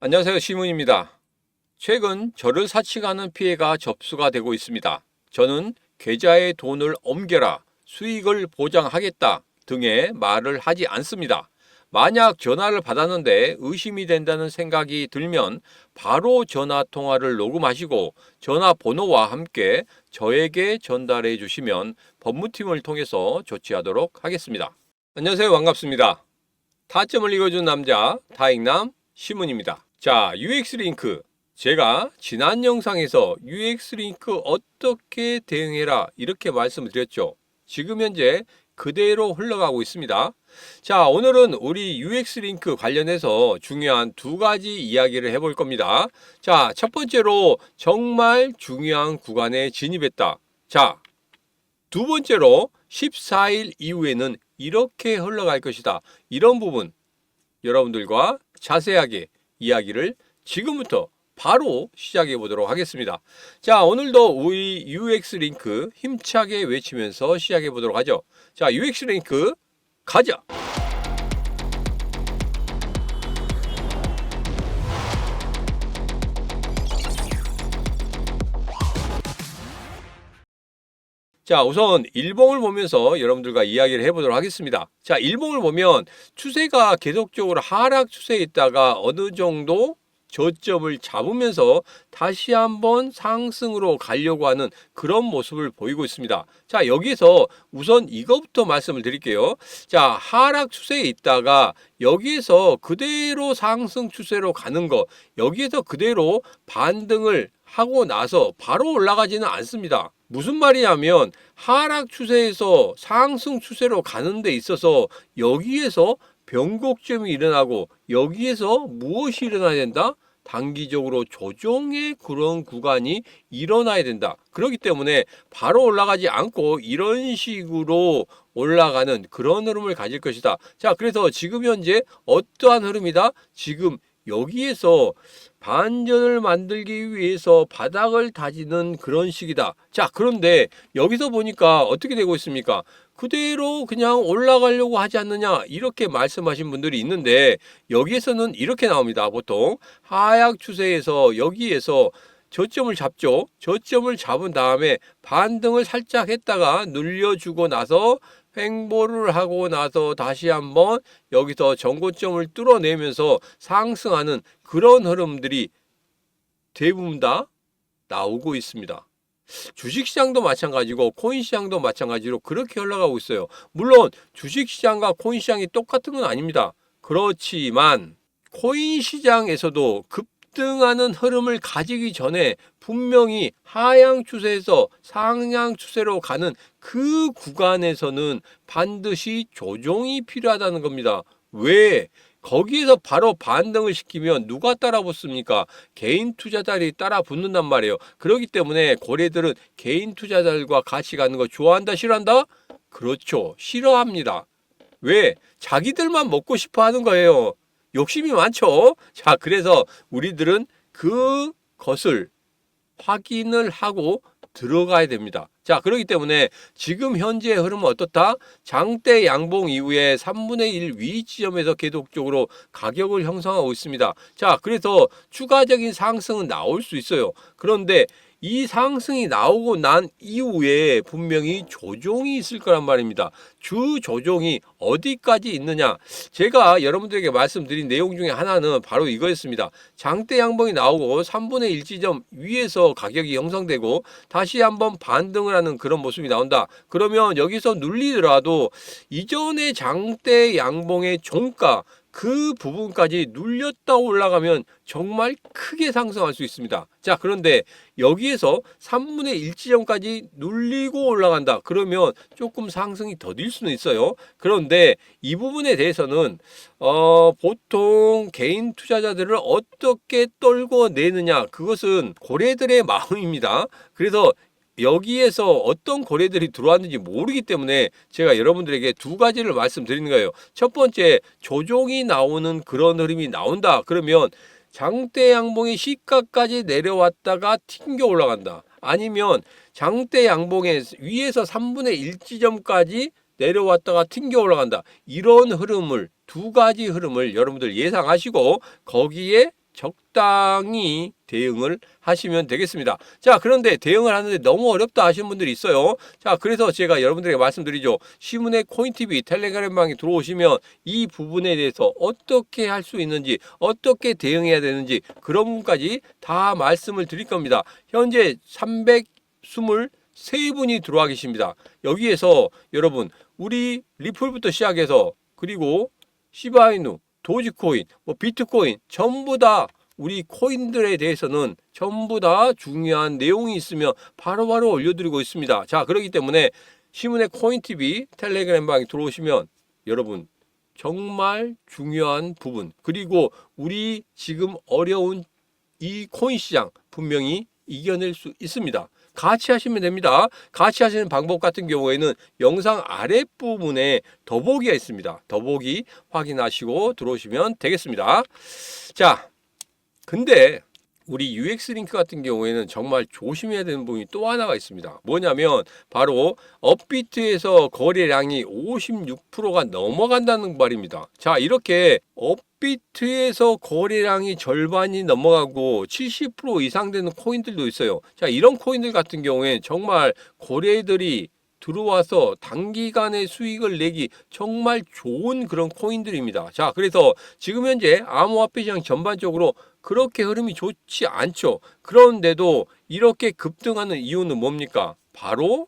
안녕하세요. 시문입니다. 최근 저를 사칭하는 피해가 접수가 되고 있습니다. 저는 계좌에 돈을 옮겨라, 수익을 보장하겠다 등의 말을 하지 않습니다. 만약 전화를 받았는데 의심이 된다는 생각이 들면 바로 전화 통화를 녹음하시고 전화 번호와 함께 저에게 전달해 주시면 법무팀을 통해서 조치하도록 하겠습니다. 안녕하세요. 반갑습니다. 타점을 읽어준 남자 다익남 시문입니다. 자, UX 링크. 제가 지난 영상에서 UX 링크 어떻게 대응해라 이렇게 말씀을 드렸죠. 지금 현재 그대로 흘러가고 있습니다. 자, 오늘은 우리 UX 링크 관련해서 중요한 두 가지 이야기를 해볼 겁니다. 자, 첫 번째로 정말 중요한 구간에 진입했다. 자, 두 번째로 14일 이후에는 이렇게 흘러갈 것이다. 이런 부분 여러분들과 자세하게 이야기를 지금부터 바로 시작해 보도록 하겠습니다. 자, 오늘도 우리 UX 링크 힘차게 외치면서 시작해 보도록 하죠. 자, UX 링크 가자. 자, 우선 일봉을 보면서 여러분들과 이야기를 해보도록 하겠습니다. 자, 일봉을 보면 추세가 계속적으로 하락 추세에 있다가 어느 정도 저점을 잡으면서 다시 한번 상승으로 가려고 하는 그런 모습을 보이고 있습니다. 자, 여기서 우선 이것부터 말씀을 드릴게요. 자, 하락 추세에 있다가 여기에서 그대로 상승 추세로 가는 거, 여기에서 그대로 반등을 하고 나서 바로 올라가지는 않습니다. 무슨 말이냐면 하락 추세에서 상승 추세로 가는 데 있어서 여기에서 변곡점이 일어나고 여기에서 무엇이 일어나야 된다? 단기적으로 조정의 그런 구간이 일어나야 된다. 그렇기 때문에 바로 올라가지 않고 이런 식으로 올라가는 그런 흐름을 가질 것이다. 자, 그래서 지금 현재 어떠한 흐름이다? 지금 여기에서 반전을 만들기 위해서 바닥을 다지는 그런 식이다. 자, 그런데 여기서 보니까 어떻게 되고 있습니까? 그대로 그냥 올라가려고 하지 않느냐 이렇게 말씀하신 분들이 있는데 여기에서는 이렇게 나옵니다. 보통 하약 추세에서 여기에서 저점을 잡죠. 저점을 잡은 다음에 반등을 살짝 했다가 눌려주고 나서 횡보를 하고 나서 다시 한번 여기서 전고점을 뚫어내면서 상승하는 그런 흐름들이 대부분 다 나오고 있습니다. 주식시장도 마찬가지고 코인시장도 마찬가지로 그렇게 흘러가고 있어요. 물론 주식시장과 코인시장이 똑같은 건 아닙니다. 그렇지만 코인 시장에서도 급 등하는 흐름을 가지기 전에 분명히 하향 추세에서 상향 추세로 가는 그 구간에서는 반드시 조정이 필요하다는 겁니다. 왜? 거기에서 바로 반등을 시키면 누가 따라 붙습니까? 개인 투자자들이 따라 붙는단 말이에요. 그렇기 때문에 고래들은 개인 투자자들과 같이 가는 거 좋아한다, 싫어한다? 그렇죠. 싫어합니다. 왜? 자기들만 먹고 싶어 하는 거예요. 욕심이 많죠. 자, 그래서 우리들은 그것을 확인을 하고 들어가야 됩니다. 자, 그렇기 때문에 지금 현재 흐름은 어떻다? 장대 양봉 이후에 3분의 1 위 지점에서 계속적으로 가격을 형성하고 있습니다. 자, 그래서 추가적인 상승은 나올 수 있어요. 그런데 이 상승이 나오고 난 이후에 분명히 조정이 있을 거란 말입니다. 주 조정이 어디까지 있느냐? 제가 여러분들에게 말씀드린 내용 중에 하나는 바로 이거였습니다. 장대 양봉이 나오고 3분의 1 지점 위에서 가격이 형성되고 다시 한번 반등을 하는 그런 모습이 나온다. 그러면 여기서 눌리더라도 이전의 장대 양봉의 종가 그 부분까지 눌렸다 올라가면 정말 크게 상승할 수 있습니다. 자, 그런데 여기에서 3분의 1 지점까지 눌리고 올라간다. 그러면 조금 상승이 더딜 수는 있어요. 그런데 이 부분에 대해서는 어, 보통 개인 투자자들을 어떻게 떨궈내느냐 그것은 고래들의 마음입니다. 그래서 여기에서 어떤 거래들이 들어왔는지 모르기 때문에 제가 여러분들에게 두 가지를 말씀드리는 거예요. 첫 번째, 조종이 나오는 그런 흐름이 나온다. 그러면 장대 양봉의 시가까지 내려왔다가 튕겨 올라간다. 아니면 장대 양봉의 위에서 3분의 1 지점까지 내려왔다가 튕겨 올라간다. 이런 흐름을 두 가지 흐름을 여러분들 예상하시고 거기에 적당히 대응을 하시면 되겠습니다. 자, 그런데 대응을 하는데 너무 어렵다 하시는 분들이 있어요. 자, 그래서 제가 여러분들에게 말씀드리죠. 시문의 코인TV 텔레그램방에 들어오시면 이 부분에 대해서 어떻게 할 수 있는지, 어떻게 대응해야 되는지 그런 부분까지 다 말씀을 드릴 겁니다. 현재 323분이 들어와 계십니다. 여기에서 여러분, 우리 리플부터 시작해서 그리고 시바이누, 도지코인, 뭐 비트코인 전부 다 우리 코인들에 대해서는 전부 다 중요한 내용이 있으면 바로 바로 올려드리고 있습니다. 자, 그렇기 때문에 시문의 코인TV 텔레그램 방에 들어오시면 여러분 정말 중요한 부분 그리고 우리 지금 어려운 이 코인 시장 분명히 이겨낼 수 있습니다. 같이 하시면 됩니다. 같이 하시는 방법 같은 경우에는 영상 아랫부분에 더보기가 있습니다. 더보기 확인하시고 들어오시면 되겠습니다. 자, 근데 우리 UX 링크 같은 경우에는 정말 조심해야 되는 부분이 또 하나가 있습니다. 뭐냐면 바로 업비트에서 거래량이 56%가 넘어간다는 말입니다. 자, 이렇게 업비트에서 거래량이 절반이 넘어가고 70% 이상 되는 코인들도 있어요. 자, 이런 코인들 같은 경우에 정말 거래들이 들어와서 단기간에 수익을 내기 정말 좋은 그런 코인들입니다. 자, 그래서 지금 현재 암호화폐 시장 전반적으로 그렇게 흐름이 좋지 않죠. 그런데도 이렇게 급등하는 이유는 뭡니까? 바로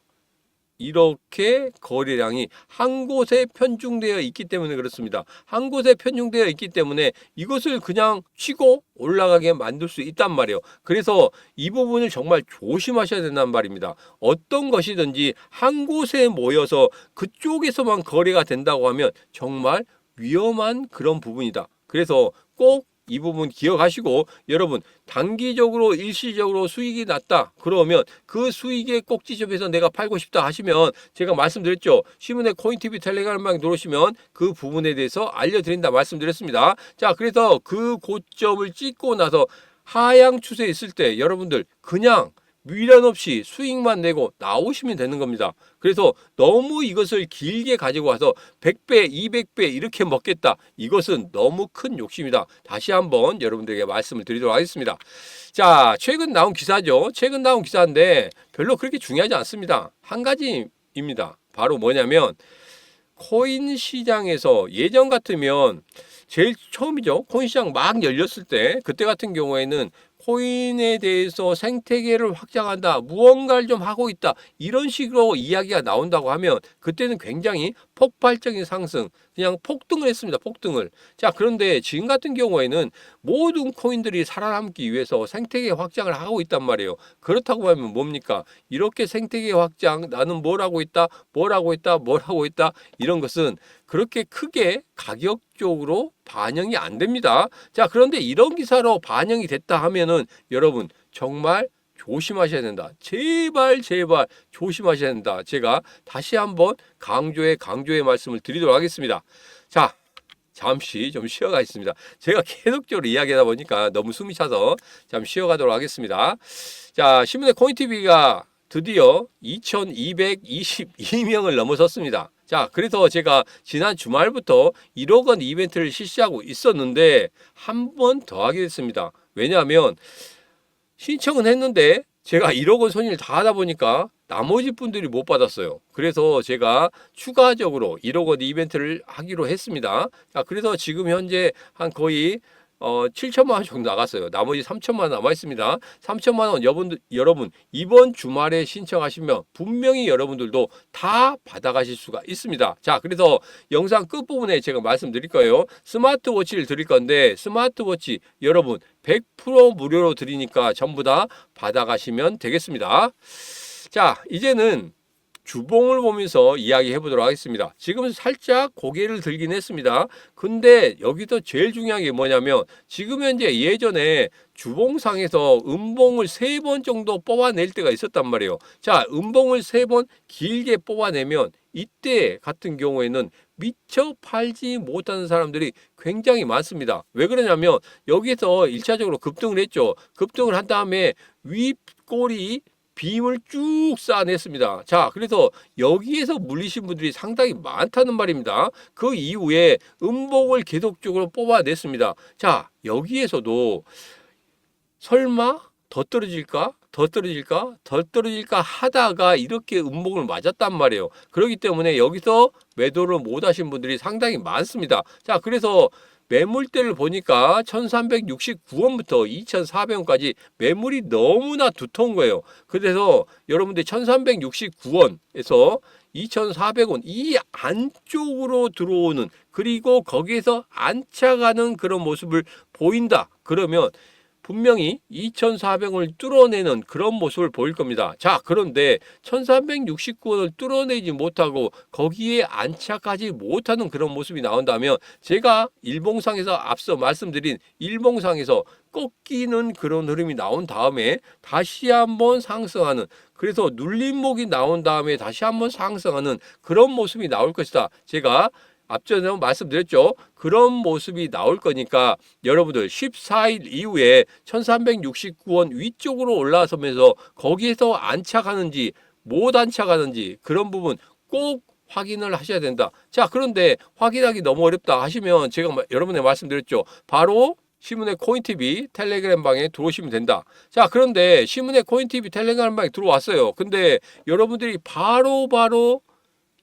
이렇게 거래량이 한 곳에 편중되어 있기 때문에 그렇습니다. 한 곳에 편중되어 있기 때문에 이것을 그냥 치고 올라가게 만들 수 있단 말이에요. 그래서 이 부분을 정말 조심하셔야 된다는 말입니다. 어떤 것이든지 한 곳에 모여서 그쪽에서만 거래가 된다고 하면 정말 위험한 그런 부분이다. 그래서 꼭 이 부분 기억하시고 여러분 단기적으로 일시적으로 수익이 났다 그러면 그 수익에 꼭지점에서 내가 팔고 싶다 하시면 제가 말씀드렸죠. 시문의 코인TV 텔레그램방에 들어오시면 그 부분에 대해서 알려드린다 말씀드렸습니다. 자 그래서 그 고점을 찍고 나서 하향 추세 있을 때 여러분들 그냥 미련 없이 수익만 내고 나오시면 되는 겁니다. 그래서 너무 이것을 길게 가지고 와서 100배, 200배 이렇게 먹겠다. 이것은 너무 큰 욕심이다. 다시 한번 여러분들에게 말씀을 드리도록 하겠습니다. 자, 최근 나온 기사죠. 최근 나온 기사인데 별로 그렇게 중요하지 않습니다. 한 가지입니다. 바로 뭐냐면 코인 시장에서 예전 같으면 제일 처음이죠. 코인 시장 막 열렸을 때 그때 같은 경우에는 코인에 대해서 생태계를 확장한다, 무언가를 좀 하고 있다, 이런 식으로 이야기가 나온다고 하면 그때는 굉장히 폭발적인 상승, 그냥 폭등을 했습니다. 폭등을. 자, 그런데 지금 같은 경우에는 모든 코인들이 살아남기 위해서 생태계 확장을 하고 있단 말이에요. 그렇다고 하면 뭡니까? 이렇게 생태계 확장, 나는 뭘 하고 있다, 뭘 하고 있다, 뭘 하고 있다, 이런 것은 그렇게 크게 가격적으로 반영이 안 됩니다. 자, 그런데 이런 기사로 반영이 됐다 하면은 여러분 정말 조심하셔야 된다. 제발 제발 조심하셔야 된다. 제가 다시 한번 강조의 강조의 말씀을 드리도록 하겠습니다. 자, 잠시 좀 쉬어가겠습니다. 제가 계속적으로 이야기하다 보니까 너무 숨이 차서 잠 쉬어가도록 하겠습니다. 자, 신문의 코인TV가 드디어 2222명을 넘어섰습니다. 자, 그래서 제가 지난 주말부터 1억 원 이벤트를 실시하고 있었는데 한 번 더 하게 됐습니다. 왜냐하면 신청은 했는데 제가 1억 원 손익을 다 하다 보니까 나머지 분들이 못 받았어요. 그래서 제가 추가적으로 1억 원 이벤트를 하기로 했습니다. 자, 그래서 지금 현재 한 거의 어, 7천만 원 정도 나갔어요. 나머지 3천만 원 남아 있습니다. 3천만 원 여러분들 여러분 이번 주말에 신청하시면 분명히 여러분들도 다 받아가실 수가 있습니다. 자, 그래서 영상 끝 부분에 제가 말씀드릴 거예요. 스마트워치를 드릴 건데 스마트워치 여러분 100% 무료로 드리니까 전부 다 받아가시면 되겠습니다. 자, 이제는 주봉을 보면서 이야기해 보도록 하겠습니다. 지금 살짝 고개를 들긴 했습니다. 근데 여기서 제일 중요한 게 뭐냐면 지금 현재 예전에 주봉상에서 음봉을 세 번 정도 뽑아낼 때가 있었단 말이에요. 자, 음봉을 세 번 길게 뽑아내면 이때 같은 경우에는 미처 팔지 못하는 사람들이 굉장히 많습니다. 왜 그러냐면 여기서 일차적으로 급등을 했죠. 급등을 한 다음에 윗골이 빔을 쭉 쌓아냈습니다. 자, 그래서 여기에서 물리신 분들이 상당히 많다는 말입니다. 그 이후에 음봉을 계속적으로 뽑아냈습니다. 자, 여기에서도 설마 더 떨어질까? 더 떨어질까? 더 떨어질까 하다가 이렇게 음봉을 맞았단 말이에요. 그렇기 때문에 여기서 매도를 못 하신 분들이 상당히 많습니다. 자, 그래서 매물대를 보니까 1369원부터 2400원까지 매물이 너무나 두터운 거예요. 그래서 여러분들 1369원에서 2400원 이 안쪽으로 들어오는 그리고 거기에서 안착하는 그런 모습을 보인다. 그러면 분명히 2,400원을 뚫어내는 그런 모습을 보일 겁니다. 자, 그런데 1,369원을 뚫어내지 못하고 거기에 안착하지 못하는 그런 모습이 나온다면 제가 일봉상에서 앞서 말씀드린 일봉상에서 꺾이는 그런 흐름이 나온 다음에 다시 한번 상승하는 그래서 눌림목이 나온 다음에 다시 한번 상승하는 그런 모습이 나올 것이다. 제가 앞전에 말씀드렸죠. 그런 모습이 나올 거니까 여러분들 14일 이후에 1369원 위쪽으로 올라서면서 거기에서 안착하는지 못 안착하는지 그런 부분 꼭 확인을 하셔야 된다. 자, 그런데 확인하기 너무 어렵다 하시면 제가 마- 여러분에 말씀드렸죠. 바로 신문의 코인TV 텔레그램 방에 들어오시면 된다. 자, 그런데 신문의 코인TV 텔레그램 방에 들어왔어요. 근데 여러분들이 바로바로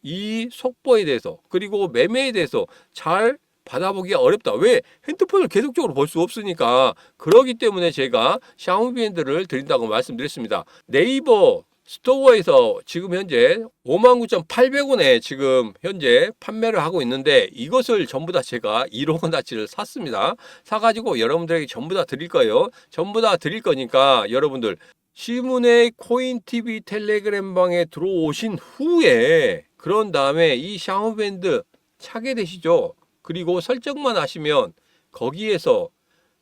이 속보에 대해서 그리고 매매에 대해서 잘 받아보기 어렵다. 왜? 핸드폰을 계속적으로 볼 수 없으니까. 그러기 때문에 제가 샤오미밴드를 드린다고 말씀드렸습니다. 네이버 스토어에서 지금 현재 59,800원에 지금 현재 판매를 하고 있는데 이것을 전부 다 제가 1억 원어치를 샀습니다. 사가지고 여러분들에게 전부 다 드릴 거예요. 전부 다 드릴 거니까 여러분들 시문의 코인TV 텔레그램 방에 들어오신 후에 그런 다음에 이 샤오밴드 차게 되시죠. 그리고 설정만 하시면 거기에서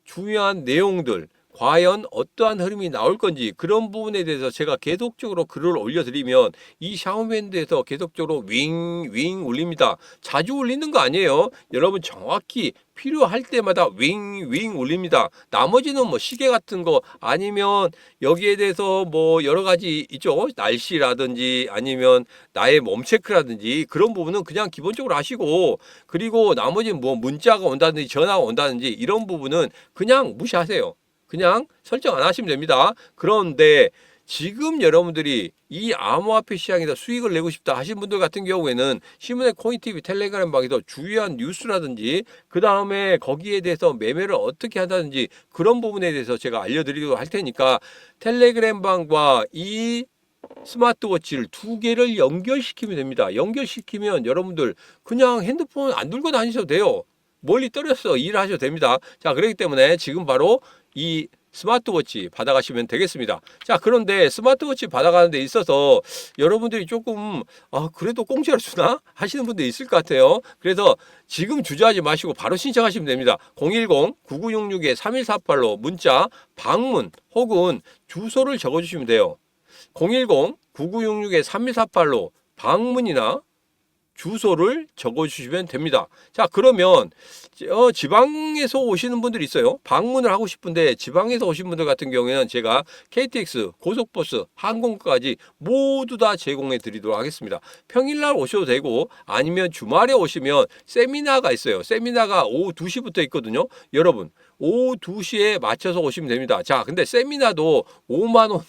중요한 내용들 과연 어떠한 흐름이 나올 건지 그런 부분에 대해서 제가 계속적으로 글을 올려드리면 이 샤오밴드에서 계속적으로 윙 윙 울립니다. 자주 울리는 거 아니에요. 여러분 정확히 필요할 때마다 윙 윙 울립니다. 나머지는 뭐 시계 같은 거 아니면 여기에 대해서 뭐 여러 가지 있죠. 날씨라든지 아니면 나의 몸 체크라든지 그런 부분은 그냥 기본적으로 하시고 그리고 나머지 뭐 문자가 온다든지 전화가 온다든지 이런 부분은 그냥 무시하세요. 그냥 설정 안 하시면 됩니다. 그런데 지금 여러분들이 이 암호화폐 시장에서 수익을 내고 싶다 하신 분들 같은 경우에는 신문의 코인TV 텔레그램 방에서 주요한 뉴스라든지 그 다음에 거기에 대해서 매매를 어떻게 한다든지 그런 부분에 대해서 제가 알려드리도록 할 테니까 텔레그램 방과 이 스마트워치를 두 개를 연결시키면 됩니다. 연결시키면 여러분들 그냥 핸드폰 안 들고 다니셔도 돼요. 멀리 떨어서 일하셔도 됩니다. 자, 그렇기 때문에 지금 바로 이 스마트워치 받아가시면 되겠습니다. 자, 그런데 스마트워치 받아가는 데 있어서 여러분들이 조금, 아, 그래도 공짜로 주나? 하시는 분들 있을 것 같아요. 그래서 지금 주저하지 마시고 바로 신청하시면 됩니다. 010-9966-3148로 문자, 방문 혹은 주소를 적어주시면 돼요. 010-9966-3148로 방문이나 주소를 적어주시면 됩니다. 자, 그러면 어, 지방에서 오시는 분들이 있어요. 방문을 하고 싶은데 지방에서 오신 분들 같은 경우에는 제가 KTX, 고속버스, 항공까지 모두 다 제공해 드리도록 하겠습니다. 평일날 오셔도 되고 아니면 주말에 오시면 세미나가 있어요. 세미나가 오후 2시부터 있거든요. 여러분, 오후 2시에 맞춰서 오시면 됩니다. 자, 근데 세미나도 5만 원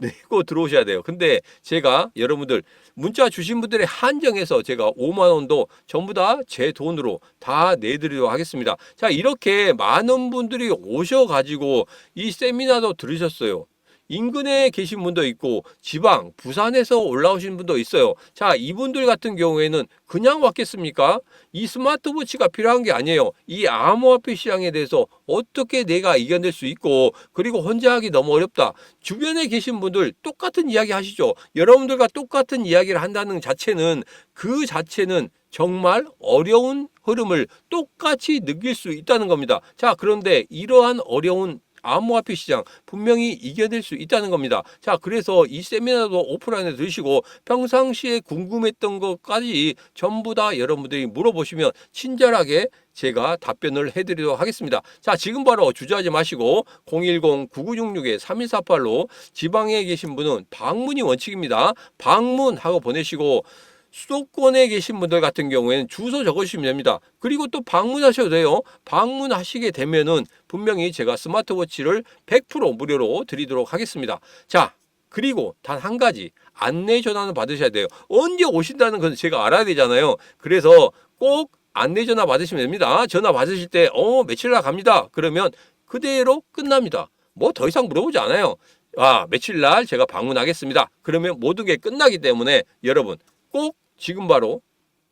내고 들어오셔야 돼요. 근데 제가 여러분들 문자 주신 분들의 한정해서 제가 5만 원도 전부 다 제 돈으로 다 내드리도록 하겠습니다. 자, 이렇게 많은 분들이 오셔가지고 이 세미나도 들으셨어요. 인근에 계신 분도 있고 지방 부산에서 올라오신 분도 있어요. 자, 이분들 같은 경우에는 그냥 왔겠습니까? 이 스마트워치가 필요한 게 아니에요. 이 암호화폐 시장에 대해서 어떻게 내가 이겨낼 수 있고 그리고 혼자 하기 너무 어렵다. 주변에 계신 분들 똑같은 이야기 하시죠. 여러분들과 똑같은 이야기를 한다는 자체는 그 자체는 정말 어려운 흐름을 똑같이 느낄 수 있다는 겁니다. 자, 그런데 이러한 어려운 암호화폐 시장 분명히 이겨낼 수 있다는 겁니다. 자, 그래서 이 세미나도 오프라인에 들으시고 평상시에 궁금했던 것까지 전부 다 여러분들이 물어보시면 친절하게 제가 답변을 해드리도록 하겠습니다. 자, 지금 바로 주저하지 마시고 010-9966-3148로 지방에 계신 분은 방문이 원칙입니다. 방문하고 보내시고 수도권에 계신 분들 같은 경우에는 주소 적어주시면 됩니다. 그리고 또 방문하셔도 돼요. 방문하시게 되면은 분명히 제가 스마트워치를 100% 무료로 드리도록 하겠습니다. 자, 그리고 단 한 가지 안내 전화는 받으셔야 돼요. 언제 오신다는 건 제가 알아야 되잖아요. 그래서 꼭 안내 전화 받으시면 됩니다. 전화 받으실 때, 어, 며칠 날 갑니다. 그러면 그대로 끝납니다. 뭐 더 이상 물어보지 않아요. 아, 며칠 날 제가 방문하겠습니다. 그러면 모든 게 끝나기 때문에 여러분 꼭 지금 바로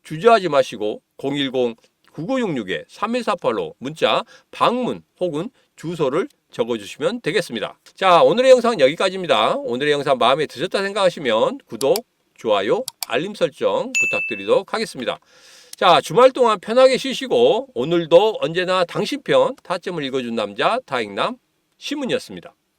주저하지 마시고 010-9966-3148로 문자 방문 혹은 주소를 적어주시면 되겠습니다. 자, 오늘의 영상은 여기까지입니다. 오늘의 영상 마음에 드셨다 생각하시면 구독, 좋아요, 알림 설정 부탁드리도록 하겠습니다. 자, 주말 동안 편하게 쉬시고 오늘도 언제나 당신 편 타점을 읽어준 남자 다익남 시문이었습니다.